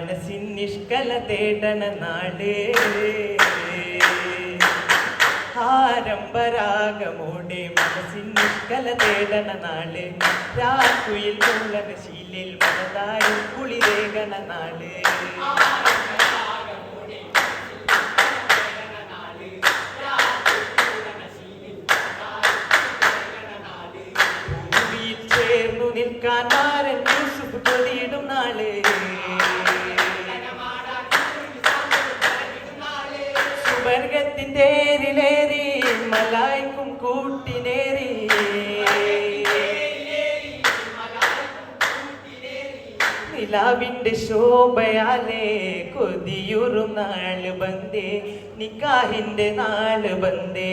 മനസ്സിൻ നിഷ്കല തേടണ നാട് ആരംഭരാഗമോടെ മനസ്സിൻ നിഷ്കല തേടണ നാട് രാത്രിയിൽ തുള്ളന ശീലിൽ മനതായി കുളിരേകണ നാട് നിൽക്കാൻ ആരൻ യൂസുഫ് കൊതിയിടും നാൾ. മലായിക്കും കൂട്ടിനേറി. നിലാവിന്റെ ശോഭയാലേ കൊതിയുറും നാൾ ബന്ദേ നിക്കാഹിന്റെ നാൾ ബന്തേ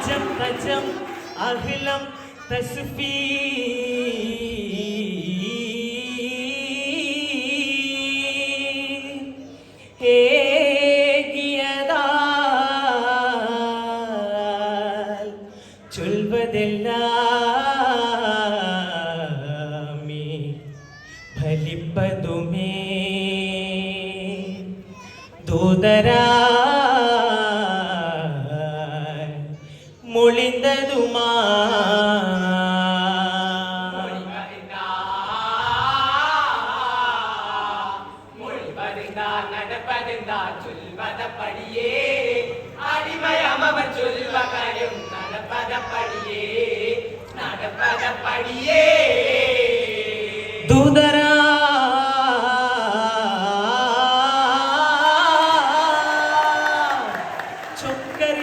തജം തജം അഖിലം തസ്ഫീ ചൊൽവതെല്ലാമേ ഫലിപ്പതുമേ ദൂതരാ പടിയേ. അടിമയമവൻ ചൊല്ല കാര്യം നടപ്പത പടിയേ നടപ്പത പടിയേ ദൂതരാ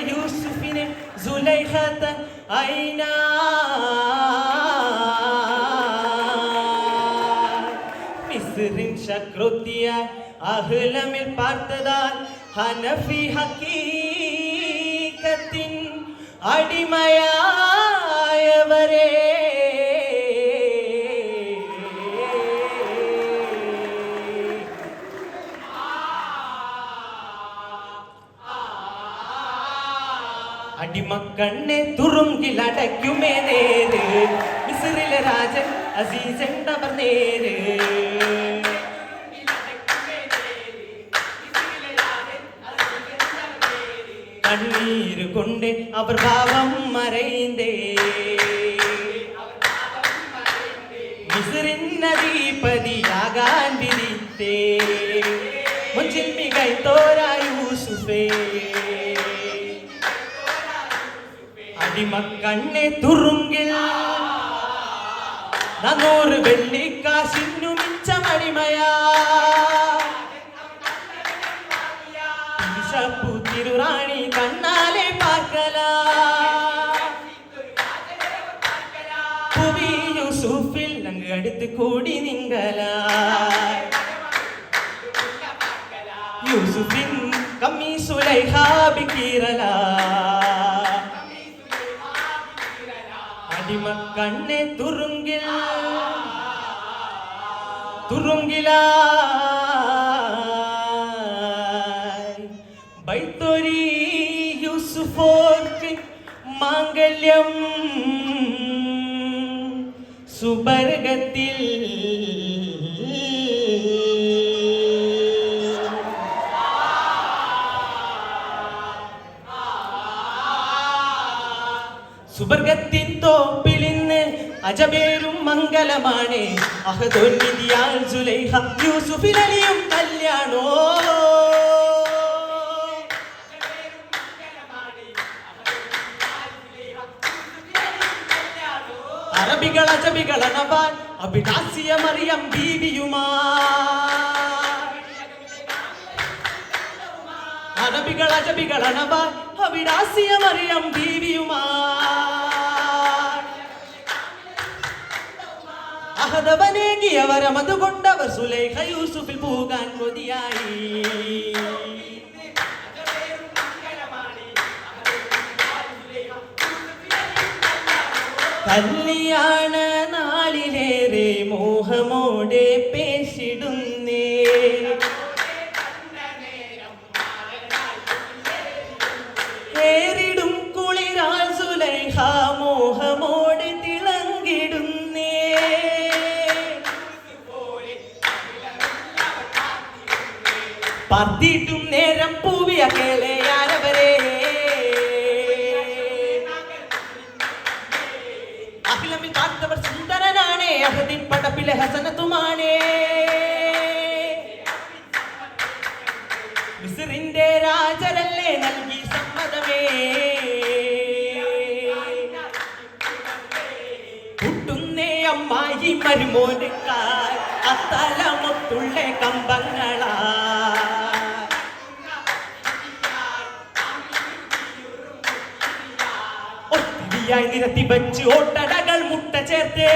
യൂസുഫിനെ സുലൈഹത്ത് മിസ്റിൻ ശക്രുത്തിയ അഹ്ലമിൽ പാർത്തതാൽ ഹനഫി ഹക്കീകത്തിൻ അടിമയായവരെ. അടിമക്കണ്ണെ തുറുങ്കിൽ അടയ്ക്കുമേ നേര് മിസ്രിലെ രാജൻ അസീസെണ്ടവർ നേര് அவர் കൊണ്ട് അവർ ഭാവം മറൈന്തേ. മിസ്രിന്നതീപതിയാകാൻ വിരിത്തേ മുഞ്ചിൽ മികൈത്തോരാ യൂസുഫേ അടിമക്കണ്ണെ തുറുങ്കിൽ നന്നൂറ് വെള്ളിക്കാശിന്നു മിച്ചമടിമയാ. എടുത്ത് കൂടി നിങ്കല. യൂസുഫിൻ കമ്മി സുലൈഹാബിക്കീറല അടിമ കണ്ണെ തുറുങ്കിൽ. തുറുങ്കില. ബൈത്തൊരി യൂസുഫോർക്ക് മാംഗല്യം. സുബർഗത്തിൽ. സുബർഗത്തിൻ തോപ്പിലിന്ന് അജബേരും മംഗലമാണ്. അഹദോൻ യൂസുഫിലലിയും കല്യാണോ? അറബികൾ അജബികൾ അഭിലാസിയ മറിയം ബീവിയുമാ അറബികൾ അജബികൾ അണവാൻ അഭിലാസിയ മറിയം ബീവിയുമാ അഹദവനേകിയവരമതുകൊണ്ടവർ സുലൈഖ യൂസുഫിൽ പോകാൻ കൊതിയായി കല്യാണ നാളിലേറെ മോഹമോടെ പേശിടുന്നേ. ഏറിടും കുളിരാൽ സുലൈഹ മോഹമോടെ തിളങ്ങിടുന്നേ. പത്തിട്ടും നേരം പൂവിയ സുന്ദരനാണേ അഹദിൻ രാജരല്ലേ നൽകി സമ്മതമേ. കുട്ടുന്നേ അമ്മായി മരുമോനക്കാർ അത്തലമൊത്തുള്ള കമ്പങ്ങളാ. നിരത്തി വച്ച് ഓട്ടടകൾ മുട്ട ചേർത്തേ.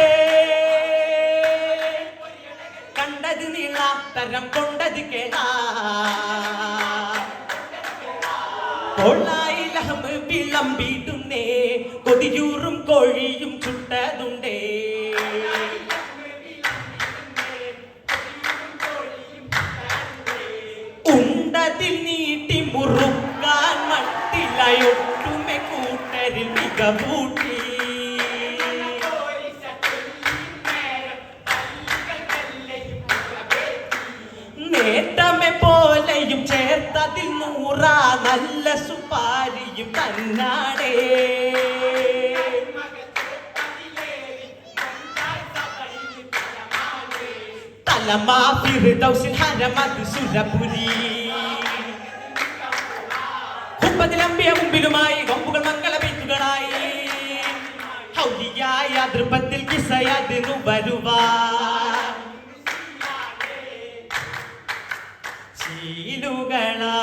കണ്ടത് നീള തരം കൊണ്ടത് കേളാ. കൊള്ളായി ലഹമ് വിളമ്പിടുന്നേ കൊതിയൂറും കോഴിയും ചുട്ടതുണ്ടേ. ഉണ്ടതിൽ നീട്ടി മുറുക്കാൻ മട്ടിലയൊട്ടുമെ തലമാ ഫിർദൗസിൽ ഹരമത് സുരപുരി കുപ്പത്തിലമ്പിയ മുമ്പിലുമായി കൊമ്പുകൾ മംഗള ബീത്തുകളായി ഹൗലിയായ ദൃപത്തിൽ കിസയതിനു വരുവാ ചീലുകളാ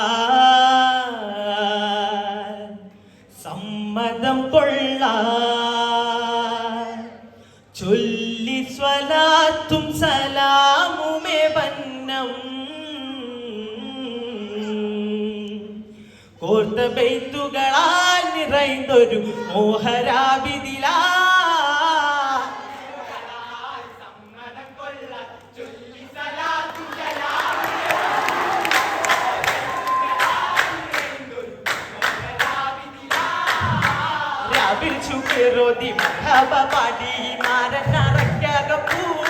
സമ്മതം കൊള്ളാ ചൊല്ലി സ്വലാത്തും വന്നം കോർത്ത ബെയ്ത്തുകളാൽ നിറൈന്തൊരു മോഹരാവിതിലാ രാവിൽ ചുക്കിറോതി മാരനറയ്ക്കക പൂവുന്നേ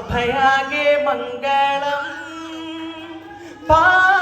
സഭയാകെ മംഗളം. പാ